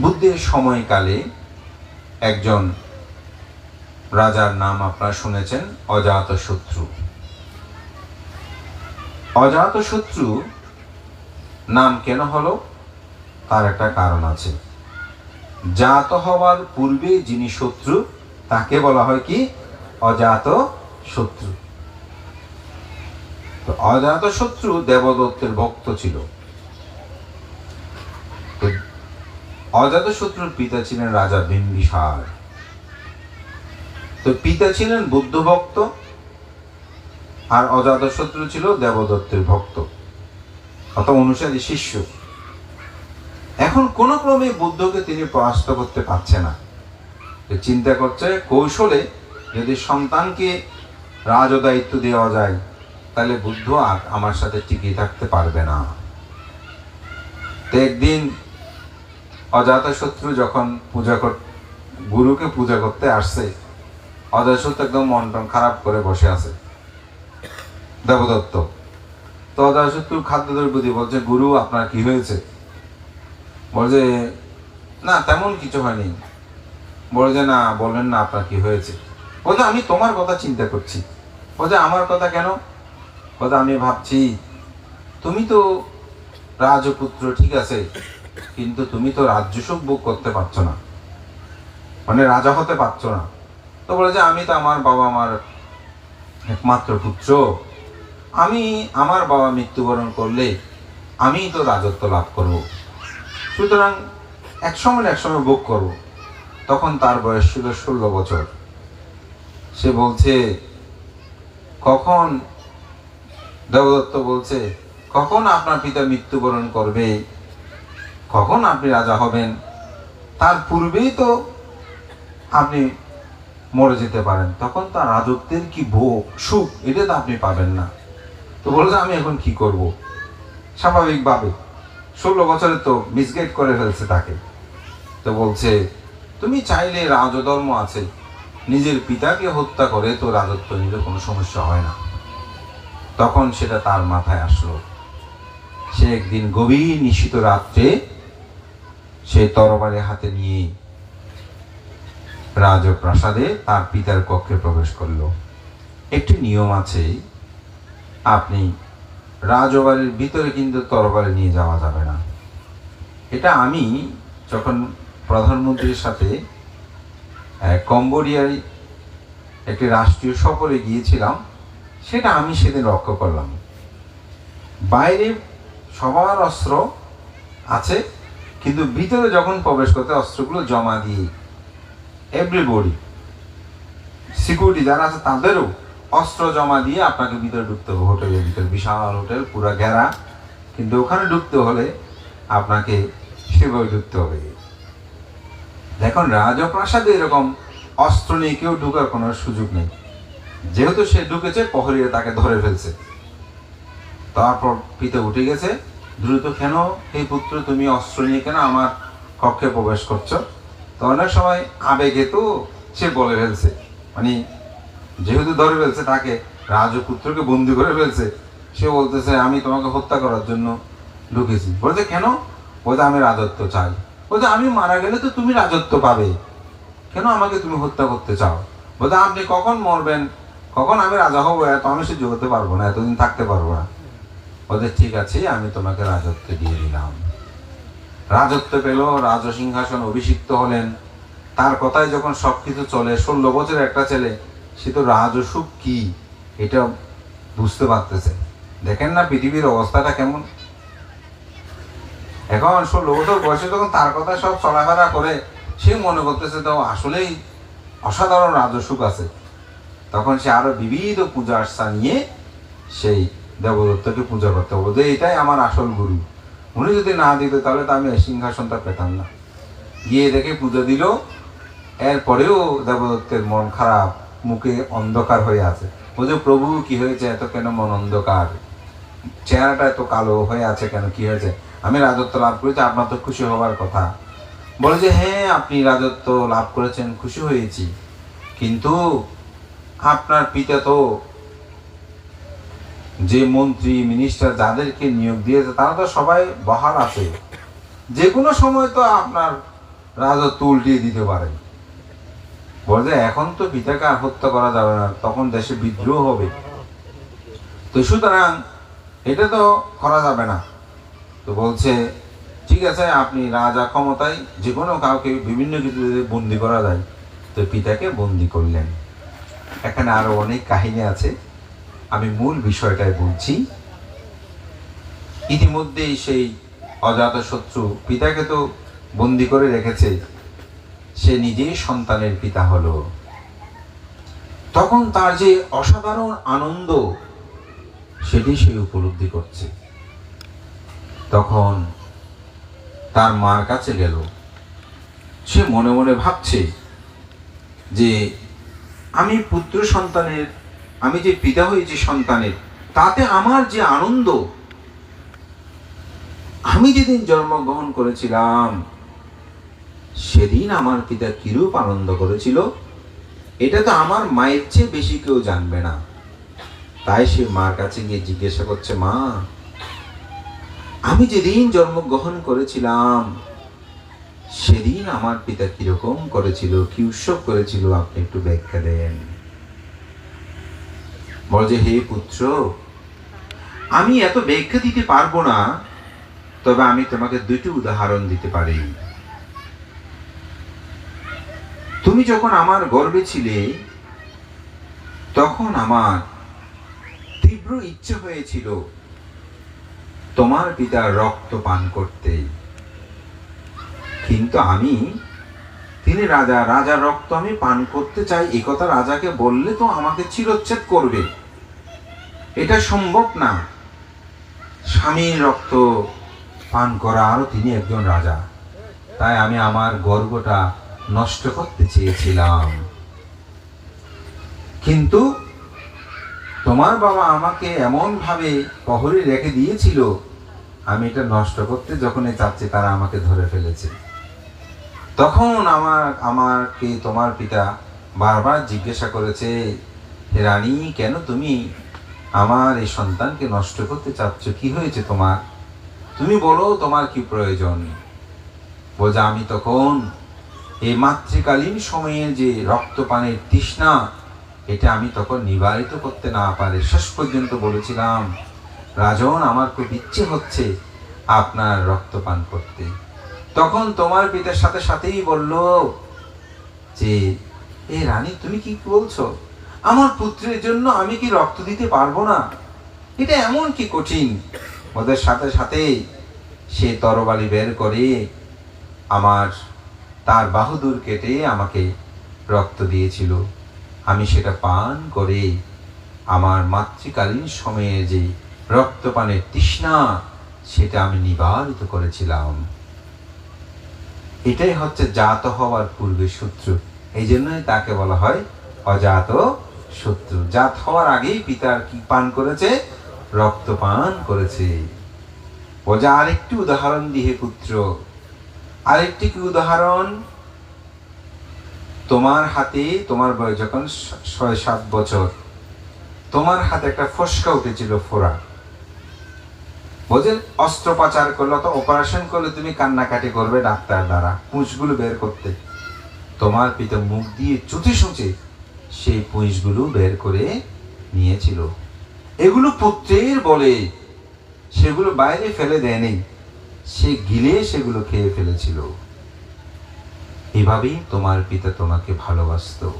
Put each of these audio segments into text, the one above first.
বুদ্ধের সময়কালে একজন রাজার নাম আপনারা শুনেছেন, অজাতশত্রু। অজাতশত্রু নাম কেন হলো? তার একটা কারণ আছে। জাত হওয়ার পূর্বে যিনি শত্রু, তাকে বলা হয় কি? অজাত শত্রু তো অজাত শত্রু দেবদত্তের ভক্ত ছিল তো অজাত শত্রুর পিতা ছিলেন রাজা বিম্বিসার। তো পিতা ছিলেন বুদ্ধ ভক্ত, আর অজাত শত্রু ছিল দেবদত্তের ভক্ত অত অনুসারী শিষ্য। এখন কোন ক্রমে বুদ্ধকে তিনি পরাস্ত করতে পারছে না। চিন্তা করছে কৌশলে যদি সন্তানকে রাজ দায়িত্ব দেওয়া যায়, তাহলে বুদ্ধ আর আমার সাথে টিকিয়ে থাকতে পারবে না। তো একদিন অজাতশত্রু যখন পূজা কর গুরুকে পূজা করতে আসছে অজাতশত্রু একদম মন টন খারাপ করে বসে আছে। দেবদত্ত, তো অজাতশত্রু খাদ্যদ্রব্য দিয়ে বলছে, গুরু, আপনার কি হয়েছে? বলছে, না, তেমন কিছু হয়নি। বলে যে না, বললেন না, আপনার কি হয়েছে? বলছে, আমি তোমার কথা চিন্তা করছি। বলছে, আমার কথা কেন? বলছে, আমি ভাবছি, তুমি তো রাজপুত্র, ঠিক আছে? কিন্তু তুমি তো রাজ্য সুখ ভোগ করতে পারছ না। মানে রাজা হতে পারছ না। তো বলে যে, আমি তো আমার বাবা আমার একমাত্র পুত্র। আমি আমার বাবা মৃত্যুবরণ করলে আমিই তো রাজত্ব লাভ করব। সুতরাং এক সময় এক সময় ভোগ করব। তখন তার বয়স ছিল ষোলো বছর। সে বলছে, কখন? দেবদত্ত বলছে, কখন আপনার পিতা মৃত্যুবরণ করবে? কখন আপনি রাজা হবেন? তার পূর্বেই তো আপনি মরে যেতে পারেন। তখন তার রাজত্বের কি ভোগ, সুখ, এটা তো আপনি পাবেন না। তো বলছে আমি এখন কি করব? স্বাভাবিকভাবে ষোলো বছরে তো মিসগেট করে ফেলছে তাকে। তো বলছে, তুমি চাইলে রাজধর্ম আছে, নিজের পিতাকে হত্যা করে তো রাজত্ব নিলে কোনো সমস্যা হয় না। তখন সেটা তার মাথায় আসলো। সে একদিন গভীর নিশিত রাত্রে সে তরবারি হাতে নিয়ে রাজপ্রাসাদে তার পিতার কক্ষে প্রবেশ করল। একটি নিয়ম আছে, আপনি রাজবাড়ির ভিতরে কিন্তু তরবারি নিয়ে যাওয়া যাবে না। এটা আমি যখন প্রধানমন্ত্রীর সাথে কম্বোডিয়ায় একটি রাষ্ট্রীয় সফরে গিয়েছিলাম, সেটা আমি সেদিন লক্ষ্য করলাম। বাইরে সবার অস্ত্র আছে কিন্তু ভিতরে যখন প্রবেশ করতে অস্ত্রগুলো জমা দিয়ে এভরিবডি সিকিউরিটি যারা আছে তাদেরও অস্ত্র জমা দিয়ে আপনাকে ভিতরে ঢুকতে হবে। হোটেলের ভিতরে, বিশাল হোটেল, পুরো ঘেরা। কিন্তু ওখানে ঢুকতে হলে আপনাকে সেভাবে ঢুকতে হবে। দেখুন, রাজপ্রাসাদে এরকম অস্ত্র নিয়ে কেউ ঢুকার কোনো সুযোগ নেই। যেহেতু সে ঢুকেছে, প্রহরীরা তাকে ধরে ফেলছে। তারপর পিতা উঠে গেছে। দ্রুত কেন? এই পুত্র, তুমি অস্ত্র নিয়ে কেন আমার কক্ষে প্রবেশ করছ? তো অনেক সময় আবেগে তো সে বলে ফেলছে। মানে যেহেতু ধরে ফেলছে তাকে, রাজপুত্রকে বন্দি করে ফেলছে, সে বলতেছে, আমি তোমাকে হত্যা করার জন্য ঢুকেছি। বলছে, কেন? বলতে আমি রাজত্ব চাই। বলতে আমি মারা গেলে তো তুমি রাজত্ব পাবে। কেন আমাকে তুমি হত্যা করতে চাও? বলতে আপনি কখন মরবেন? কখন আমি রাজা হব? এত আমি সহ্য করতে পারব না, এতদিন থাকতে পারব না। বলতে ঠিক আছে, আমি তোমাকে রাজত্ব দিয়ে দিলাম। রাজত্ব পেল রাজ সিংহাসন অভিষিক্ত হলেন। তার কথায় যখন সবকিছু চলে, ষোলো বছরের একটা ছেলে, সে তো রাজসুখ কি? এটা বুঝতে পারতেছে। দেখেন না পৃথিবীর অবস্থাটা কেমন। এখন ষোলো বছর বয়সে যখন তার কথা সব চলাফেরা করে, সে মনে করতেছে, তো আসলেই অসাধারণ রাজসুখ আছে। তখন সে আরও বিবিধ পূজা আর্চা নিয়ে সেই দেবদত্তকে পূজা করতে হবে যে এটাই আমার আসল গুরু। উনি যদি না দিত, তাহলে তো আমি সিংহাসনটা পেতাম না। গিয়ে দেখে পুজো দিল, এরপরেও দেবদত্তের মন খারাপ, মুখে অন্ধকার হয়ে আছে। বলছে, প্রভু, কি হয়েছে? এত কেন মন অন্ধকার? চেহারাটা এত কালো হয়ে আছে কেন? কি হয়েছে? আমি রাজত্ব লাভ করেছি, আপনার তো খুশি হবার কথা। বলে যে হ্যাঁ আপনি রাজত্ব লাভ করেছেন, খুশি হয়েছি। কিন্তু আপনার পিতা তো যে মন্ত্রী মিনিস্টার যাদেরকে নিয়োগ দিয়েছে, তারা তো সবাই বহাল আছে। যে কোনো সময় তো আপনার রাজত্ব উল্টিয়ে দিতে পারে। বলছে, এখন তো পিতাকে আর হত্যা করা যাবে না, তখন দেশে বিদ্রোহ হবে। তো সুতরাং এটা তো করা যাবে না। তো বলছে, ঠিক আছে, আপনি রাজা ক্ষমতায় যে কোনো কাউকে বিভিন্ন কিছুতে বন্দি করা যায়। তো পিতাকে বন্দি করলেন। এখানে আরও অনেক কাহিনী আছে। আমি মূল বিষয়টাই বলছি। ইতিমধ্যেই সেই অজাত শত্রু পিতাকে তো বন্দি করে রেখেছে। সে নিজেই সন্তানের পিতা হলো। তখন তার যে অসাধারণ আনন্দ, সেটি সে উপলব্ধি করছে। তখন তার মার কাছে গেল। সে মনে মনে ভাবছে যে, আমি পুত্র সন্তানের আমি যে পিতা হয়েছি সন্তানের, তাতে আমার যে আনন্দ, আমি যেদিন জন্মগ্রহণ করেছিলাম, সেদিন আমার পিতা কিরূপ আনন্দ করেছিল, এটা তো আমার মায়ের চেয়ে বেশি কেউ জানবে না। তাই সে মার কাছে গিয়ে জিজ্ঞাসা করছে, মা, আমি যেদিন জন্মগ্রহণ করেছিলাম, সেদিন আমার পিতা কীরকম করেছিল, কি উৎসব করেছিল, আপনি একটু ব্যাখ্যা দেন। বল যে হে পুত্র, আমি এত ব্যাখ্যা দিতে পারব না, তবে আমি তোমাকে দুইটি উদাহরণ দিতে পারি। তুমি যখন আমার গর্বে ছিলে, তখন আমার তীব্র ইচ্ছে হয়েছিল তোমার পিতার রক্ত পান করতে। কিন্তু আমি, তিনি রাজা, রাজার রক্ত আমি পান করতে চাই, এ কথা রাজাকে বললে তো আমাকে চিরচ্ছেদ করবে। এটা সম্ভব না। স্বামীর রক্ত পান করা আরও তিনি একজন রাজা। তাই আমি আমার গর্বটা নষ্ট করতে চেয়েছিলাম। কিন্তু তোমার বাবা আমাকে এমন ভাবে পহরে রেখে দিয়েছিল, আমি এটা নষ্ট করতে যখনই চাচ্ছি, তারা আমাকে ধরে ফেলেছে। তখন আমার, আমাকে তোমার পিতা বারবার জিজ্ঞাসা করেছে রানী, কেন তুমি আমার এই সন্তানকে নষ্ট করতে চাচ্ছ, কি হয়েছে তোমার? তুমি বলো তোমার কি প্রয়োজন? বলছে আমি তখন এই মাতৃকালীন সময়ের যে রক্তপানের তৃষ্ণা, এটা আমি তখন নিবারিত করতে না পারে। শেষ পর্যন্ত বলেছিলাম, রাজন, আমার খুব ইচ্ছে হচ্ছে আপনার রক্তপান করতে। তখন তোমার পিতার সাথে সাথেই বলল যে, এ রানী, তুমি কি বলছো? আমার পুত্রের জন্য আমি কি রক্ত দিতে পারব না? এটা এমন কি কঠিন? ওদের সাথে সাথে সে তরবারি বের করে আমার তার বাহুদুর কেটে আমাকে রক্ত দিয়েছিল। আমি সেটা পান করে আমার মাতৃকালীন সময়ে যে রক্তপানের তৃষ্ণা, সেটা আমি নিবারিত করেছিলাম। এটাই হচ্ছে জাত হওয়ার পূর্বে শত্রু এই জন্যই তাকে বলা হয় অজাত শত্রু জাত হওয়ার আগেই পিতার কি পান করেছে? রক্ত পান করেছে। ও যা আরেকটি উদাহরণ দিহে পুত্র। আরেকটি কি উদাহরণ? তোমার হাতে, তোমার বয়স যখন ছয়, সাত বছর, তোমার হাতে একটা ফসকা উঠেছিল ফোড়া। বোঝেন অস্ত্রোপচার করল, তো অপারেশন করলে তুমি কান্নাকাটি করবে ডাক্তার দ্বারা পুঁজগুলো বের করতে। তোমার পিতা মুখ দিয়ে চুচে সুচে সেই পুঁজগুলো বের করে নিয়েছিল। এগুলো পুত্রের বলে। সেগুলো বাইরে ফেলে দেয়নি। সে গিলে সেগুলো খেয়ে ফেলেছিল। এভাবেই তোমার পিতা তোমাকে ভালোবাসতো।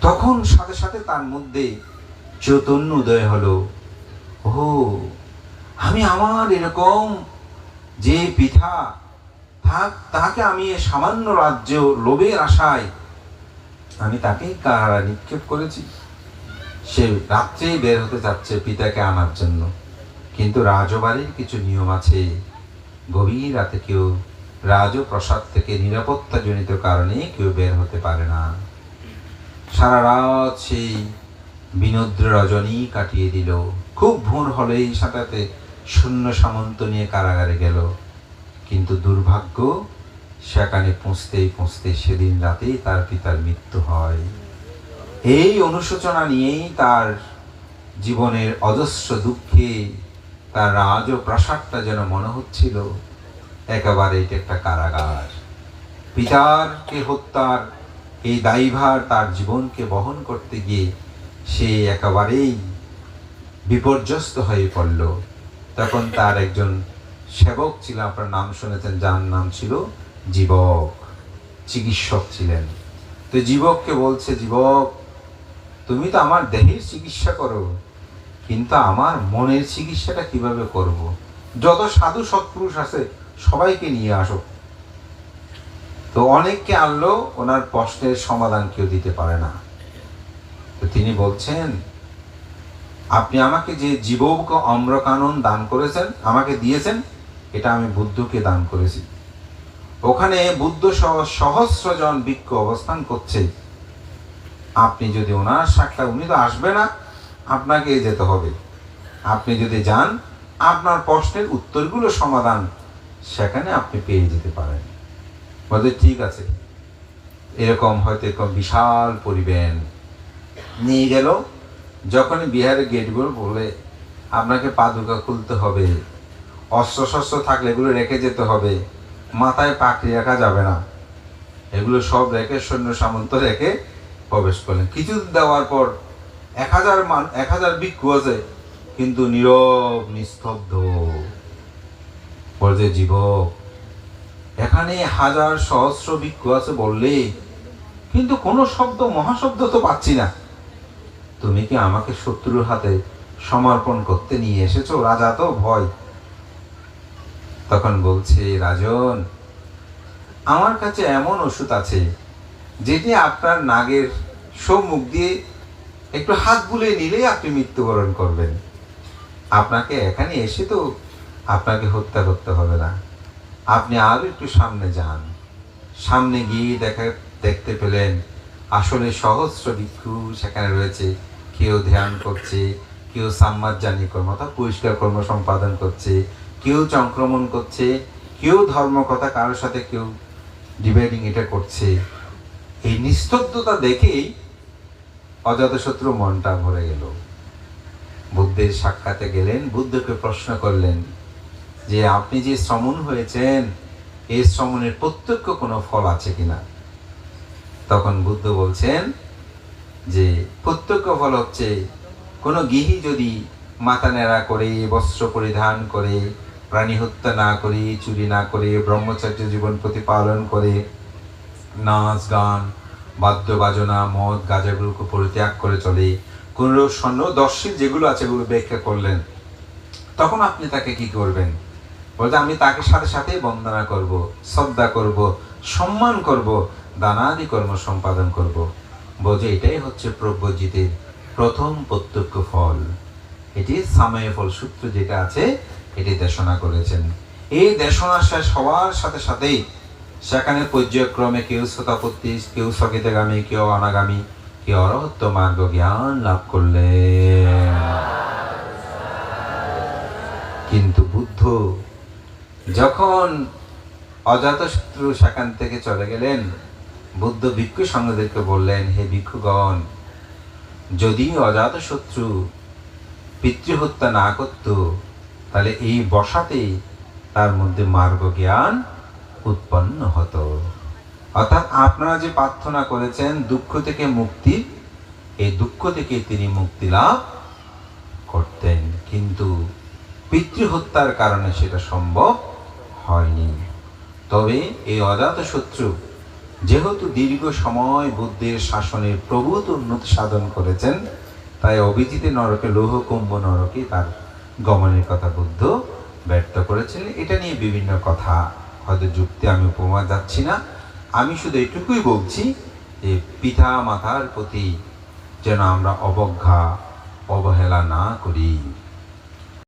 তখন সাথে সাথে তার মধ্যে চৈতন্য উদয় হলো। ও আমি আমার এরকম যে পিতা থাক তাকে আমি সামান্য রাজ্য লোভের আশায় আমি তাকেই কারা নিক্ষেপ করেছি? সে রাত্রেই বের হতে চাচ্ছে পিতাকে আনার জন্য। কিন্তু রাজবাড়ির কিছু নিয়ম আছে। গভীর রাতে কেউ রাজপ্রসাদ থেকে নিরাপত্তাজনিত কারণে কেউ বের হতে পারে না। সারা রাত সেই বিনোদ্র রজনী কাটিয়ে দিল। খুব ভোর হলেই সাঁতাতে শূন্য সামন্ত নিয়ে কারাগারে গেল। কিন্তু দুর্ভাগ্য সেখানে পৌঁছতেই পৌঁছতে সেদিন রাতেই তার পিতার মৃত্যু হয়। এই অনুশোচনা নিয়েই তার জীবনের অজস্র দুঃখে তার রাজ ও প্রাসাদটা যেন মনে হচ্ছিল, একেবারে এটা একটা কারাগার। পিতারকে হত্যার এই দায়ভার তার জীবনকে বহন করতে গিয়ে সে একেবারেই বিপর্যস্ত হয়ে পড়ল। তখন তার একজন সেবক ছিল, আপনার নাম শুনেছেন, যার নাম ছিল জীবক, চিকিৎসক ছিলেন। তো জীবককে বলছে, জীবক, তুমি তো আমার দেহের চিকিৎসা করো, কিন্তু আমার মনের চিকিৎসাটা কীভাবে করব। যত সাধু সৎপুরুষ আছে, সবাইকে নিয়ে আসো। তো অনেককে আনলো, ওনার প্রশ্নের সমাধান কেউ দিতে পারে না। তো তিনি বলছেন, আপনি আমাকে যে জীবক অম্রকানন দান করেছেন, আমাকে দিয়েছেন, এটা আমি বুদ্ধকে দান করেছি। ওখানে বুদ্ধ সহ সহস্র জন ভিক্ষু অবস্থান করছে। আপনি যদি ওনার সাক্ষাৎ, উনি তো আসবে না, আপনাকে যেতে হবে। আপনি যদি যান, আপনার প্রশ্নের উত্তরগুলো সমাধান সেখানে আপনি পেয়ে যেতে পারেন। বলতে ঠিক আছে। এরকম হয়তো এরকম বিশাল পরিবেন নিয়ে গেল। যখনই বিহারের গেটগুলো বলে আপনাকে পাদুকা খুলতে হবে অস্ত্র শস্ত্র থাকলে এগুলো রেখে যেতে হবে। মাথায় পাখি রাখা যাবে না। এগুলো সব রেখে সৈন্য সামন্ত রেখে প্রবেশ করলেন। কিছু দেওয়ার পর এক হাজার মান, এক হাজার ভিক্ষু আছে, কিন্তু নীরব, নিস্তব্ধ। বলছে জীবক এখানে হাজার সহস্র ভিক্ষু আছে বললে, কিন্তু কোনো শব্দ, মহাশব্দ তো পাচ্ছি না। তুমি কি আমাকে শত্রুর হাতে সমর্পণ করতে নিয়ে এসেছ? রাজা তো ভয়। তখন বলছে, রাজন, আমার কাছে এমন ওষুধ আছে যেটি আপনার নাগের সম্মুখ দিয়ে একটু হাত বুলে নিলেই আপনি মৃত্যুবরণ করবেন। আপনাকে এখানে এসে তো আপনাকে হত্যা করতে হবে না। আপনি আরও একটু সামনে যান। সামনে গিয়ে দেখা, দেখতে পেলেন আসলে সহস্র ভিক্ষু সেখানে রয়েছে। কেউ ধ্যান করছে, কেউ সাম্মাজ্জানি কর্ম অর্থাৎ পরিষ্কার কর্ম সম্পাদন করছে। কেউ সংক্রমণ করছে, কেউ ধর্মকথা কারোর সাথে কেউ ডিবেটিং এটা করছে। এই নিস্তব্ধতা দেখেই অজাতশত্রু মনটা ভরে গেল। বুদ্ধের সাক্ষাতে গেলেন, বুদ্ধকে প্রশ্ন করলেন যে, আপনি যে শ্রমণ হয়েছেন এই শ্রমণের প্রত্যক্ষ কোনো ফল আছে কিনা? তখন বুদ্ধ বলছেন যে, প্রত্যক্ষ ফল হচ্ছে কোনো গৃহী যদি মাথা নেড়া করে, বস্ত্র পরিধান করে প্রাণী হত্যা না করে, চুরি না করে, ব্রহ্মচর্য জীবন প্রতিপালন করে, নাচ, গান বাদ্য বাজনা মদ, গাজাগুলোকে পরিত্যাগ করে চলে। কোন স্বর্ণ দর্শীল যেগুলো আছে এগুলো ব্যাখ্যা করলেন। তখন আপনি তাকে কি করবেন? বলতে আমি তাকে সাথে সাথে বন্দনা করব, শ্রদ্ধা করব, সম্মান করব, দানাদি কর্ম সম্পাদন করব। বোঝে, এটাই হচ্ছে প্রব্রজিতের প্রথম প্রত্যক্ষ ফল। এটি সাময় ফল সূত্র যেটা আছে এটি দেশনা করেছেন। এই দেশনা শেষ হওয়ার সাথে সাথেই সেখানে পর্যায়ক্রমে কেউ শতাপত্তি কেউ সকিতগামী কেউ অনাগামী, কেউ অরহত্য মার্গ জ্ঞান লাভ করলেন। কিন্তু বুদ্ধ যখন অজাতশত্রু সেখান থেকে চলে গেলেন, বুদ্ধ ভিক্ষু সঙ্গদেরকে বললেন, হে ভিক্ষুগণ, যদি অজাতশত্রু পিতৃহত্যা না করত তাহলে এই বসাতেই তার মধ্যে মার্গ জ্ঞান উৎপন্ন হতো। অর্থাৎ আপনারা যে প্রার্থনা করেছেন, দুঃখ থেকে মুক্তি, এই দুঃখ থেকে তিনি মুক্তি লাভ করতেন। কিন্তু পিতৃহত্যার কারণে সেটা সম্ভব হয়নি। তবে এই অজাত শত্রু যেহেতু দীর্ঘ সময় বুদ্ধের শাসনের প্রভূত উন্নতি সাধন করেছেন, তাই অভিজিতে নরকে, লৌহ কুম্ভ নরকে তার গমনের কথা বুদ্ধ ব্যর্থ করেছিলেন এটা নিয়ে বিভিন্ন কথা হয়তো যুক্তি, আমি উপমা যাচ্ছি না। আমি শুধু এটুকুই বলছি যে পিতা মাতার প্রতি যেন আমরা অবজ্ঞা, অবহেলা না করি।